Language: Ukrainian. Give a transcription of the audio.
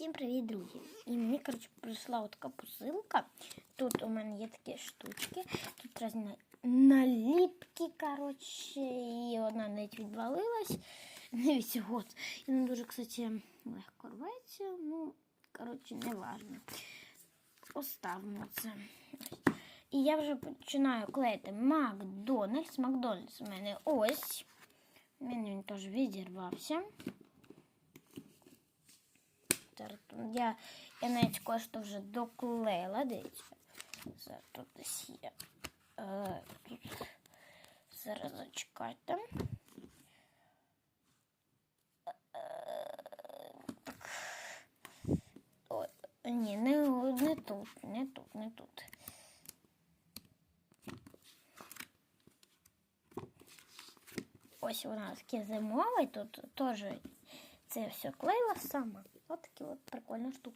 Всім привіт, друзі! І мені, коротше, прийшла така посилка. Тут у мене є такі штучки. Тут різні наліпки, коротше, і одна навіть відвалилась. Дивіться, от. І вона дуже, кстати, легко рветься. Ну, коротше, не важно. Оставимо це. І я вже починаю клеїти Макдональдс. Макдональдс у мене ось. У мене він теж відірвався. Зараз Я, я навіть кое-що вже доклеїла, дивіться. Зараз тут десь є. Е, тут. Зараз зачекайте. Е, ні, не, не тут, не тут, не тут. Ось вона таке зимове, тут теж це все клеїла сама. Ось такі от прикольні штука.